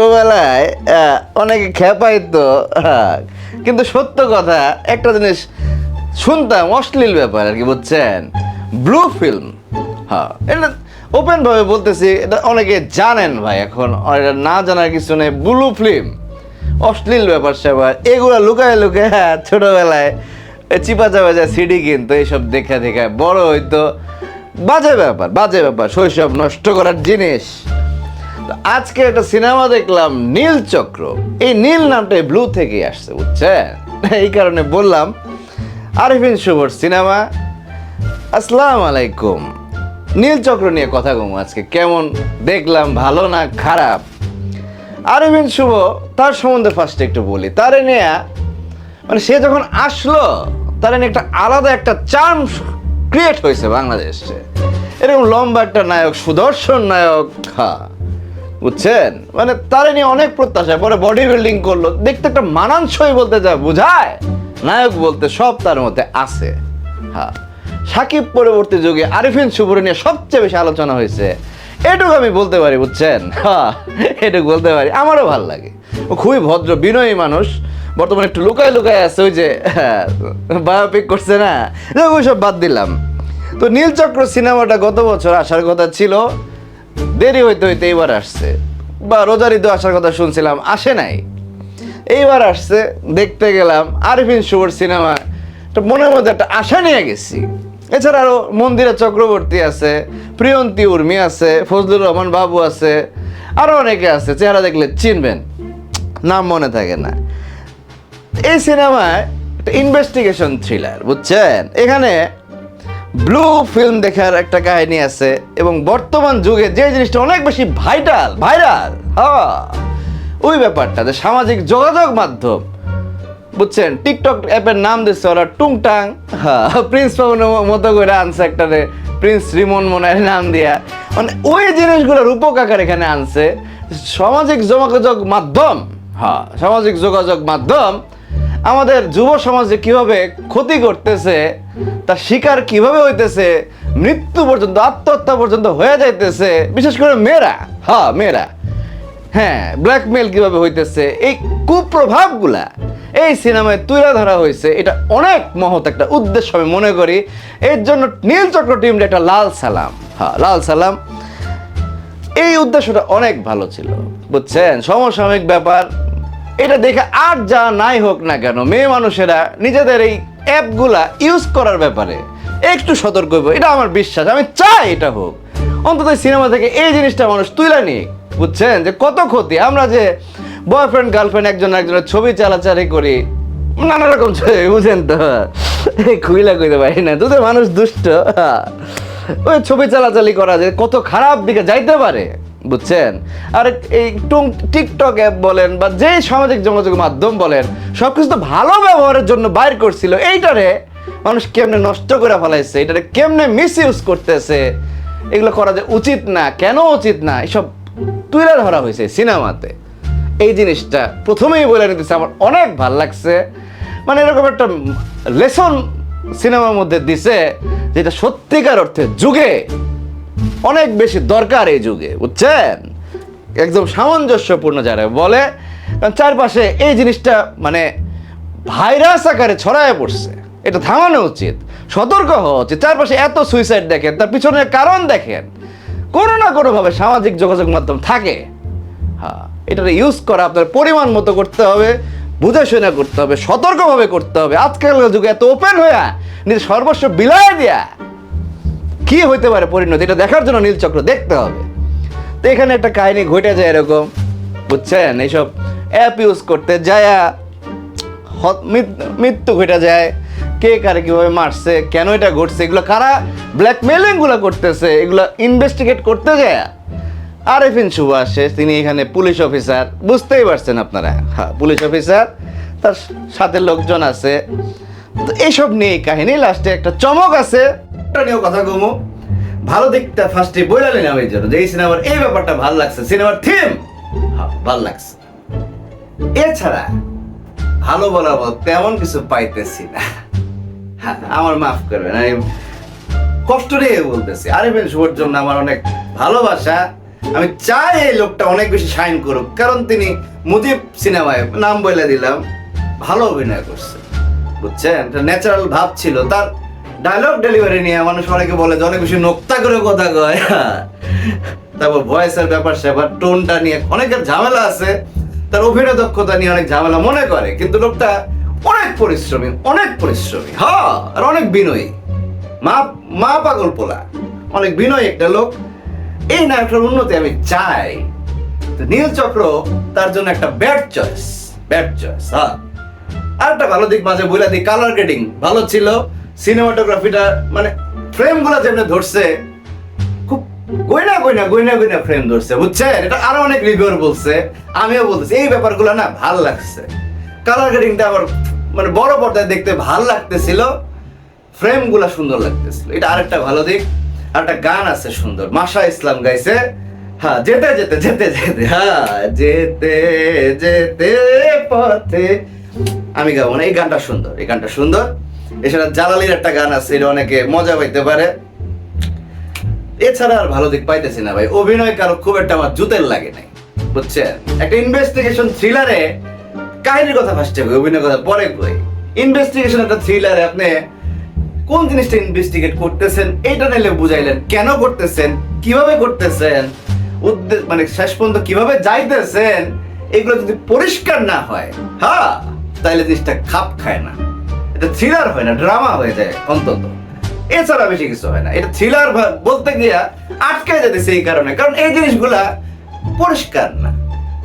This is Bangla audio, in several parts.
ছোটবেলায় অনেকে খেপাইতো হ্যাঁ, কিন্তু সত্য কথা একটা জিনিস শুনতাম অশ্লীল ব্যাপার আর কি বুঝছেন? ব্লু ফিল্ম হ্যাঁ। এটা ওপেন ভাবে বলতেছি এটা অনেকে জানেন ভাই এখন এটা না জানার কিছু নেই। ব্লু ফিল্ম অশ্লীল ব্যাপার স্যাপার এগুলো লুকায় লুকায় হ্যাঁ ছোটবেলায় চিপা চাপা যায় সিডি কিনতো এইসব দেখে দেখে বড় হইতো। বাজে ব্যাপার বাজে ব্যাপার শৈশব নষ্ট করার জিনিস। আজকে একটা সিনেমা দেখলাম, নীল চক্র। এই নীল নামটা ব্লু থেকে আসছে, বুঝছেন? এই কারণে বললাম, আরিফিন শুভর সিনেমা। আসসালাম আলাইকুম। নীল চক্র নিয়ে কথা কম আজকে। কেমন? দেখলাম, ভালো না খারাপ? আরিফিন শুভ, তার সম্বন্ধে ফার্স্টে একটু বলি। তারে নিয়ে মানে সে যখন আসলো, তার একটা আলাদা একটা চার্ম ক্রিয়েট হয়েছে বাংলাদেশে। এরকম লম্বা একটা নায়ক, সুদর্শন নায়ক হ্যাঁ বুঝছেন? মানে তারে নিয়ে অনেক প্রত্যাশা। পরে বডি বিল্ডিং করল। দেখতে একটা মানানসই বলতে যা বোঝায়। নায়ক বলতে সব তার মধ্যে আছে। হ্যাঁ। সাকিব পরবর্তী যুগে আরিফিন শুভর নিয়ে সবচেয়ে বেশি আলোচনা হয়েছে। এটুকু আমি বলতে পারি, বুঝছেন? হ্যাঁ এটুকু বলতে পারি। আমারও ভালো লাগে। ও খুবই ভদ্র, বিনয়ী মানুষ। বর্তমানে একটু লুকায় লুকায় আছে, ওই যে বায়োপিক করছে না। ওই সব বাদ দিলাম। তো নীলচক্র সিনেমাটা গত বছর আসার কথা ছিল। দেরি হইতে হইতে এইবার আসছে। বা রোজার ঈদও আসার কথা শুনছিলাম, আসে নাই। এইবার আসছে, দেখতে গেলাম, আরিফিন শুভর সিনেমা। মনের মধ্যে একটা আশা নিয়ে গেছি। এছাড়া আরও মন্দিরা চক্রবর্তী আছে, প্রিয়ন্তী উর্মি আছে, ফজলুর রহমান বাবু আছে আরও অনেকে আছে, চেহারা দেখলে চিনবেন, নাম মনে থাকে না। এই সিনেমায় একটা ইনভেস্টিগেশন থ্রিলার বুঝছেন? এখানে ব্লু ফিল্ম দেখার একটা কাহিনী আছে এবং বর্তমান যুগে যে জিনিসটা অনেক বেশি ভাইটাল, ভাইরাল ওই ব্যাপারটা যে সামাজিক যোগাযোগ মাধ্যম। বুঝছেন? টিকটক অ্যাপের নাম দিচ্ছে ওরা টুংটাং হ্যাঁ প্রিন্স পাবনের মতো করে আনছে একটারে প্রিন্স রিমন মনের নাম দিয়া। মানে ওই জিনিসগুলো রূপক আকার এখানে আনছে। সামাজিক যোগাযোগ মাধ্যম হ্যাঁ সামাজিক যোগাযোগ মাধ্যম আমাদের যুব সমাজে কীভাবে ক্ষতি করতেছে, তার শিকার কীভাবে হইতেছে, মৃত্যু পর্যন্ত, আত্মহত্যা পর্যন্ত হয়ে যাইতেছে, বিশেষ করে মেয়েরা। হ্যাঁ মেয়েরা। হ্যাঁ ব্ল্যাকমেল কীভাবে হইতেছে, এই কুপ্রভাবগুলা এই সিনেমায় তুলে ধরা হয়েছে, এটা অনেক মহৎ একটা উদ্দেশ্য আমি মনে করি। এর জন্য নীলচক্র টিমটা একটা লাল সালাম। হ্যাঁ লাল সালাম। এই উদ্দেশ্যটা অনেক ভালো ছিল, বুঝছেন? সমসাময়িক ব্যাপার এটা দেখে আর যা নাই হোক না কেন, মেয়ে মানুষেরা নিজেদের এই অ্যাপগুলা ইউজ করার ব্যাপারে একটু সতর্ক হইব, এটা আমার বিশ্বাস, আমি চাই এটা হোক। অন্তত সিনেমা থেকে এই জিনিসটা মানুষ তুলে নিক, বুঝছেন? যে কত ক্ষতি, আমরা যে বয়ফ্রেন্ড গার্লফ্রেন্ড একজন একজনের ছবি চালাচালি করি, নানা রকম ছবি, বুঝেন তো? খুইলা কইতে পারি না তোদের মানুষ দুষ্ট। ওই ছবি চালাচালি করা যে কত খারাপ দিকে যাইতে পারে। বুঝছেন? আর এই টুং, টিকটক অ্যাপ বলেন বা যে সামাজিক যোগাযোগ মাধ্যম বলেন সব কিছু তো ভালো ব্যবহারের জন্য বাইর করছিল। এইটারে মানুষ কেমনে নষ্ট করে ফেলাইছে? এটারে কেমনে মিস ইউজ করতেছে? এগুলো করা যে উচিত না, কেন উচিত না? এসব তুলে ধরা হয়েছে সিনেমাতে। এই জিনিসটা প্রথমেই বলে নিতেছে, আমার অনেক ভালো লাগছে। মানে এরকম একটা লেসন সিনেমার মধ্যে দিছে, যেটা সত্যিকার অর্থে যুগে অনেক বেশি দরকার এই যুগে, বুঝছেন? একদম সামঞ্জস্যপূর্ণ যারা বলে, কারণ চারপাশে এই জিনিসটা মানে ভাইরাস আকারে ছড়ায় পড়ছে। এটা থামানো উচিত, সতর্ক হওয়া উচিত। চারপাশে এত সুইসাইড দেখেন, তার পিছনের কারণ দেখেন। কোনো না কোনোভাবে সামাজিক যোগাযোগ মাধ্যম থাকে। হ্যাঁ এটা ইউজ করা আপনার পরিমাণ মতো করতে হবে, বুঝে শুনে করতে হবে, সতর্কভাবে করতে হবে। আজকালকার যুগে এত ওপেন হয়ে নিজের সর্বস্ব বিলায় দেয়া। কি হইতে পারে পরিণতি? এটা দেখার জন্য নীলচক্র দেখতে হবে। তো এখানে একটা কাহিনী ঘটে যায় এরকম, বুঝছেন? এইসব অ্যাপ ইউজ করতে যায়া মৃত্যু ঘটে যায়। কে কারে কীভাবে মারছে, কেন এটা ঘটছে, এগুলো কারা ব্ল্যাকমেলিংগুলো করতেছে, এগুলো ইনভেস্টিগেট করতে যায়। আরেফিন শুভ আসে তিনি এখানে পুলিশ অফিসার বুঝতেই পারছেন আপনারা। হ্যাঁ পুলিশ অফিসার তার সাথে লোকজন আছে। তো এইসব নিয়ে কাহিনী লাস্টে একটা চমক আছে। এটা নিয়েও কথা কমু। ভালো দিকটা ফার্স্টে বইলা নিলাম এই জন্য যে এই সিনেমার এই ব্যাপারটা ভালো লাগছে। সিনেমার থিম হ্যাঁ ভালো লাগছে। এছাড়া ভালো বলার মতো তেমন কিছু পাইতেছি না। হ্যাঁ, আমার মাফ করবেন আমি কষ্ট নিয়ে বলতেছি। আরিফিন শুভর জন্য আমার অনেক ভালোবাসা। আমি চাই এই লোকটা অনেক বেশি শাইন করুক কারণ তিনি মুজিব সিনেমায় নাম বলে দিলাম ভালো অভিনয় করছে। বুঝছেন? ন্যাচারাল ভাব ছিল। তার ডায়লগ ডেলিভারি নিয়ে মানুষ অনেকে বলে যে অনেক বেশি নোক্তা করে কথা কয়। তারপর ভয়েসের ব্যাপার স্যাপার, টোনটা নিয়ে অনেকের ঝামেলা আছে। তার অভিনয় দক্ষতা নিয়ে অনেক ঝামেলা মনে করে। কিন্তু লোকটা অনেক পরিশ্রমী অনেক পরিশ্রমী। হ্যাঁ আর অনেক বিনয়ী। মা মা পাগল পোলা। অনেক বিনয়ী একটা লোক। এই নায়কটার উন্নতি আমি চাই। তো নীল চক্র তার জন্য একটা ব্যাড চয়েস ব্যাড চয়েস হ্যাঁ আর একটা ভালো দিক মাঝে বলে দিই কালার গ্রেডিং ভালো ছিল। সিনেমাটোগ্রাফিটা মানে ফ্রেমগুলো যেমনি ধরছে, খুব গয়না গয়না গয়না গয়না ফ্রেম ধরছে, বুঝছেন? এটা আরও অনেক রিভিউর বলছে, আমিও বলতেছি, এই ব্যাপারগুলো না ভালো লাগছে। কালার গ্রেডিংটা আবার মানে বড় পর্দায় দেখতে ভালো লাগতেছিল ফ্রেমগুলো সুন্দর লাগতেছিল। এটা আরেকটা ভালো দিক আর একটা গান আছে সুন্দর, মাশা ইসলাম গাইছে। হ্যাঁ যেতে যেতে যেতে যেতে হ্যাঁ যেতে যেতে পথে। আমি গাবো না, এই গানটা সুন্দর, এই গানটা সুন্দর। এছাড়া জালালির একটা গান আছে, এটা অনেকে মজা পাইতে পারে। এছাড়া আর ভালো দিক পাইতেছি না ভাই। অভিনয় কারও খুব একটা আমার জুতের লাগে নাই, বুঝছেন? একটা ইনভেস্টিগেশন থ্রিলারে কাহিনীর কথা ফার্স্টে কই অভিনয় কথা পরে কই। ইনভেস্টিগেশন একটা থ্রিলারে আপনি কোন জিনিসটা ইনভেস্টিগেট করতেছেন এটা নিলে বুঝাইলেন কেন করতেছেন, কীভাবে করতেছেন উদ্দেশ্য মানে শেষ পর্যন্ত কীভাবে যাইতেছেন, এগুলো যদি পরিষ্কার না হয় হ্যাঁ তাহলে জিনিসটা খাপ খায় না। এটা থ্রিলার হয় না ড্রামা হয়ে যায় অন্তত। এছাড়া বেশি কিছু হয় না। এটা থ্রিলার বলতে গিয়া আটকে যেতেছে এই কারণে। কারণ এই জিনিসগুলা পরিষ্কার না,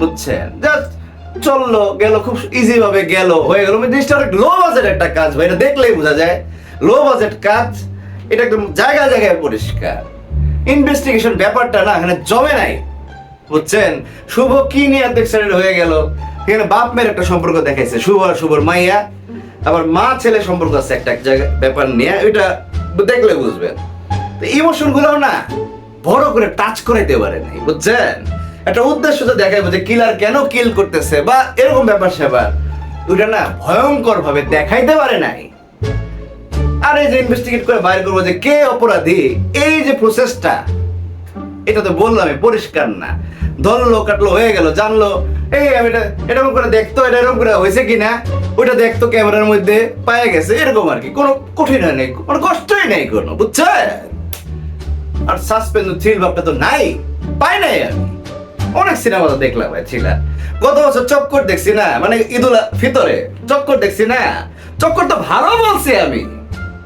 বুঝছেন? জাস্ট চলল, গেল, খুব ইজি ভাবে গেল, হয়ে গেল। মানে জিনিসটা অনেক লো বাজেট একটা কাজ ভাই এটা দেখলেই বোঝা যায়। লো বাজেট কাজ, এটা একদম জায়গায় জায়গায় পরিষ্কার। ইনভেস্টিগেশন ব্যাপারটা না, এখানে জমে নাই, বুঝছেন? শুভ কি নিয়ে এক্সাইটেড হয়ে গেল? এখানে বাপ মেয়ের একটা সম্পর্ক দেখাইছে, শুভ আর শুভর মাইয়া। আবার মা ছেলে সম্পর্ক আছে একটা এক জায়গায়, ব্যাপার নিয়ে, ওইটা দেখলে বুঝবেন। তো ইমোশনগুলো না বড় করে টাচ করাইতে পারে নাই, বুঝছেন? একটা উদ্দেশ্য তো দেখাইবো যে কিলার কেন কিল করতেছে বা এরকম ব্যাপার স্যাপার, ওইটা না ভয়ঙ্কর ভাবে দেখাইতে পারে নাই। আর এই যে ইনভেস্টিগেট করে বাইর করব যে কে অপরাধী, এই যে প্রসেসটা এটা তো বললাম পরিষ্কার না। ধরলো, কাটলো, হয়ে গেল, জানলো, এই, আমি এটা, এরকম করে দেখতো, এটা এরকম করে হয়েছে কিনা? ওইটা দেখতো ক্যামেরার মধ্যে, পায়ে গেছে, এরকম আর কি। কোনো কঠিন হয় নেই, কোনো কষ্টই নেই কোনো, বুঝছে? আর সাসপেন্স থ্রিল ভাবটা তো নাই, পাই নাই আমি। অনেক সিনেমা তো দেখলাম ভাই থ্রিলার গত বছর চক্কর দেখছি না মানে ঈদুল ফিতরে চক্কর দেখছি না। চক্কর তো ভালো বলছি আমি,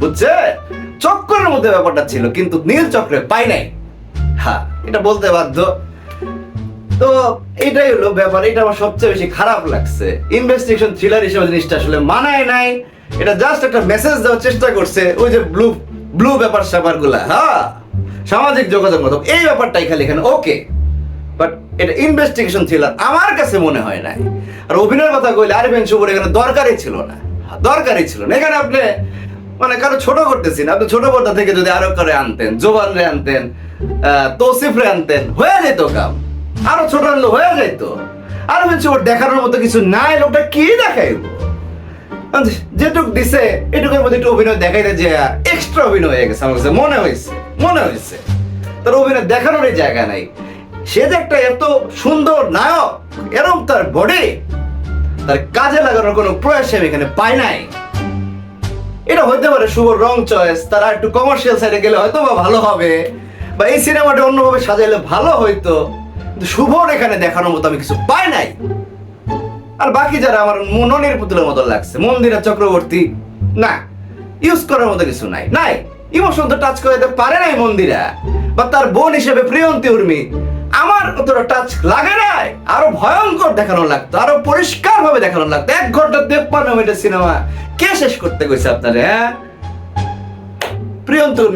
বুঝছে? চক্করের মধ্যে ব্যাপারটা ছিল, কিন্তু নীল চক্রে পাই নাই। হ্যাঁ এটা বলতে বাধ্য। তো এটাই হলো ব্যাপার, এটা আমার সবচেয়ে বেশি খারাপ লাগছে। ইনভেস্টিগেশন থ্রিলার হিসেবে জিনিসটা আসলে মানায় নাই। এটা জাস্ট একটা মেসেজ দেওয়ার চেষ্টা করছে, ওই যে ব্লু ব্লু ব্যাপার স্যাপারগুলা হ্যাঁ সামাজিক যোগাযোগ মাধ্যম, এই ব্যাপারটাই খালি এখানে ওকে বাট এটা ইনভেস্টিগেশন থ্রিলার আমার কাছে মনে হয় নাই। আর অভিনয়ের কথা কইলে আরিফেন শুভর এখানে দরকারই ছিল না। দরকারই ছিল না। এখানে আপনি মানে কারও ছোট করতেছি আপনি ছোট পর্দা থেকে যদি আরও করে আনতেন জোবান রে আনতেন হয়ে যেত কাম। আরও ছোট হয়ে যেত ওর দেখানোর মতো কিছু নাই, লোকটা কি দেখাইব? যেটুক দিছে মধ্যে একটু অভিনয় যে এক্সট্রা অভিনয় হয়ে গেছে আমার মনে হয়েছে মনে হয়েছে তার অভিনয় দেখানোরই জায়গা নাই। সে যে একটা এত সুন্দর নায়ক, এরম তার বডি তার কাজে লাগানোর কোনো প্রয়াস আমি এখানে পাই নাই। এটা হইতে পারে শুভ রং চয়েস তারা একটু কমার্শিয়াল সাইডে গেলে হয়তো বা ভালো হবে। বা এই সিনেমাটা অন্যভাবে সাজাইলে ভালো হইতো, কিন্তু শুভর এখানে দেখানোর মতো আমি কিছু পাই নাই। আর বাকি যারা আমার মননের পুতুলের মতো লাগছে, মন্দিরা চক্রবর্তী, না ইউজ করার মতো কিছু নাই। নাই ইমোশন তো টাচ করে দিতে পারে নাই মন্দিরা, বা তার বোন হিসেবে প্রিয়ন্তী উর্মি, আমার অতটা টাচ লাগে নাই। আরও ভয়ঙ্কর দেখানো লাগতো, আরও পরিষ্কার ভাবে দেখানো লাগতো। এক ঘণ্টা তেপ্পান্ন মিনিটের সিনেমা কে শেষ করতে গেছে আপনারে হ্যাঁ?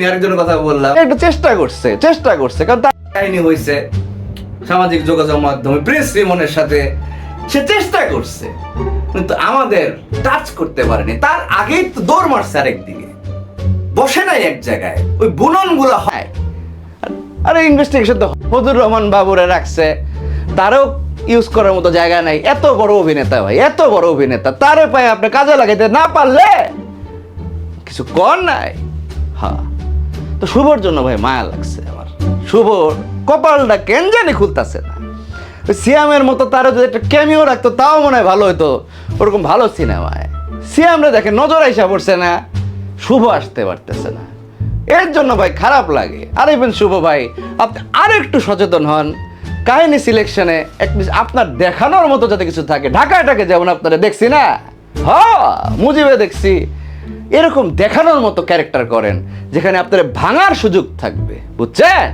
আরেকজনের কথা বললাম। একটু চেষ্টা করছে চেষ্টা করছে কারণ তার কাহিনী হয়েছে সামাজিক যোগাযোগ মাধ্যমে রিমনের সাথে সে চেষ্টা করছে কিন্তু আমাদের টাচ করতে পারেনি। তার আগেই তো দৌড় মারছে আরেকদিকে। বসে নাই এক জায়গায় ওই হয়। আরে ইনভেস্টিগেশন তো ফজুর রহমান বাবুরে রাখছে। তারও ইউজ করার মতো জায়গা নাই। এত বড় অভিনেতা ভাই এত বড় অভিনেতা। তারে পায়ে আপনি কাজে লাগাইতে না পারলে কিছু কর নাই। হ্যাঁ তো শুভর জন্য ভাই মায়া লাগছে আমার। শুভ কপালটা কেন জানি খুলতেছে না। সিয়ামের মতো তারও যদি একটা ক্যামিও রাখতো, তাও মনে হয় ভালো হতো ওরকম ভালো সিনেমায়। সিয়ামরা দেখে নজর আইসা পড়ছে না। শুভ আসতে পারতেছে না। এর জন্য ভাই খারাপ লাগে। আর ইভেন শুভ ভাই, আপনি আরেকটু সচেতন হন। কাহিনী সিলেকশনে আপনার দেখানোর মতো যাতে কিছু থাকে। ঢাকাটাকে যেমন আপনারা, দেখছি না? হ, মুজিবে দেখছি। এরকম দেখানোর মতো ক্যারেক্টার করেন, যেখানে আপনার ভাঙার সুযোগ থাকবে, বুঝছেন?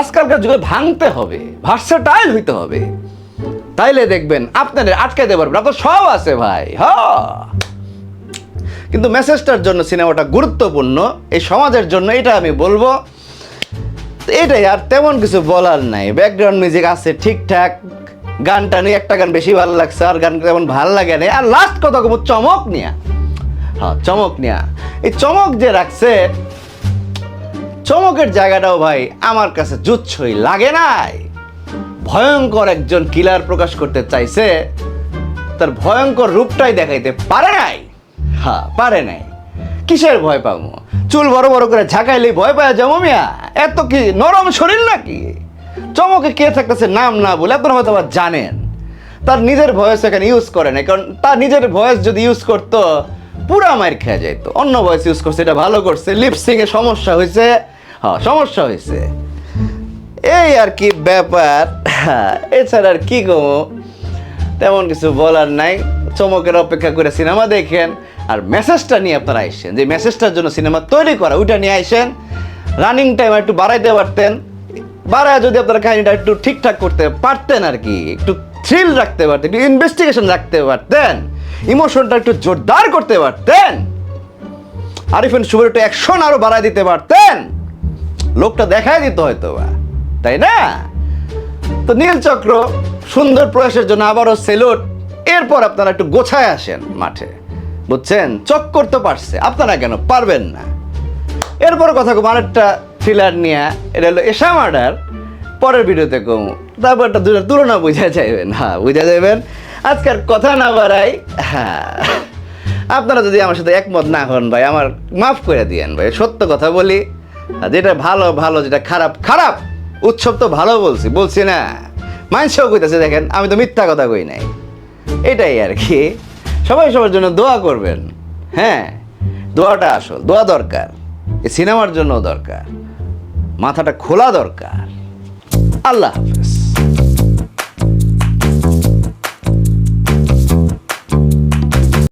আজকালকার যুগে ভাঙতে হবে ভার্সাটাইল হইতে হবে। তাইলে দেখবেন আপনাদের আটকাইতে পারবেন আপনার সব আছে ভাই, হ। কিন্তু মেসেজটার জন্য সিনেমাটা গুরুত্বপূর্ণ, এই সমাজের জন্য এটা আমি বলব। তো এটাই আর তেমন কিছু বলার নাই। ব্যাকগ্রাউন্ড মিউজিক আছে ঠিকঠাক, গানটা নিয়ে একটা গান বেশি ভালো লাগছে, আর গান তেমন ভালো লাগে না আর লাস্ট কথা চমক নিয়া। হ্যাঁ চমক নেয়া। এই চমক যে রাখছে, চমকের জায়গাটাও ভাই আমার কাছে জুচ্ছই লাগে নাই। ভয়ঙ্কর একজন কিলার প্রকাশ করতে চাইছে, তার ভয়ঙ্কর রূপটাই দেখাইতে পারে নাই। হ্যাঁ পারে নাই। কিসের ভয় পাবো? চুল বড় বড় করে ঝাঁকাইলে ভয় পায় যাব মিয়া। এত কি নরম শরীর নাকি? চমকে কে থাকতেছে নাম না বলে আপনারা হয়তো আবার জানেন। তার নিজের ভয়েস এখানে ইউজ করে না কারণ তার নিজের ভয়েস যদি ইউজ করতো পুরা মার খেয়ে যাইতো অন্য ভয়েস ইউজ করছে, এটা ভালো করছে। লিপসিং এ সমস্যা হয়েছে। হ্যাঁ সমস্যা হয়েছে। এই আর কি ব্যাপার। এছাড়া আর কি গো তেমন কিছু বলার নাই। চমকের অপেক্ষা করে সিনেমা দেখেন। আর মেসেজটা নিয়ে আপনারা আইসেন। যে মেসেজটার জন্য সিনেমা তৈরি করা, ওইটা নিয়ে আইসেন। রানিং টাইম একটু বাড়াইতে পারতেন। বাড়ায় যদি আপনারা কাহিনীটা একটু ঠিকঠাক করতে পারতেন আর কি, একটু থ্রিল রাখতে পারতেন, একটু ইনভেস্টিগেশন রাখতে পারতেন। ইমোশনটা একটু জোরদার করতে পারতেন। আরিফিন শুভর একটু অ্যাকশন আরও বাড়ায় দিতে পারতেন। লোকটা দেখাই দিত হয়তো তাই না? তো নীল চক্র সুন্দর প্রয়াসের জন্য আবারও সেলুট। এরপর আপনারা একটু গোছায় আসেন মাঠে। বুঝছেন? চক্কর করতে পারছে, আপনারা কেন পারবেন না? এরপর কথা কম আরেকটা থ্রিলার নিয়ে। এটা হলো এশা মার্ডার। পরের ভিডিওতে কম। তারপর একটা দুটো তুলনা বুঝা যাইবেন হ্যাঁ বুঝা যাবেন আজকের কথা না বাড়াই হ্যাঁ। আপনারা যদি আমার সাথে একমত না হন ভাই, আমার মাফ করে দিয়েন ভাই, সত্য কথা বলি। যেটা ভালো ভালো, যেটা খারাপ খারাপ, উৎসব তো ভালো বলছি বলছি না। মানুষও কইতেছে, দেখেন, আমি তো মিথ্যা কথা কই নাই। এটাই আর কি। সবাই সবার জন্য দোয়া করবেন হ্যাঁ। দোয়াটা আসল, দোয়া দরকার সিনেমার জন্য দরকার, মাথাটা খোলা দরকার। আল্লাহ হাফেজ।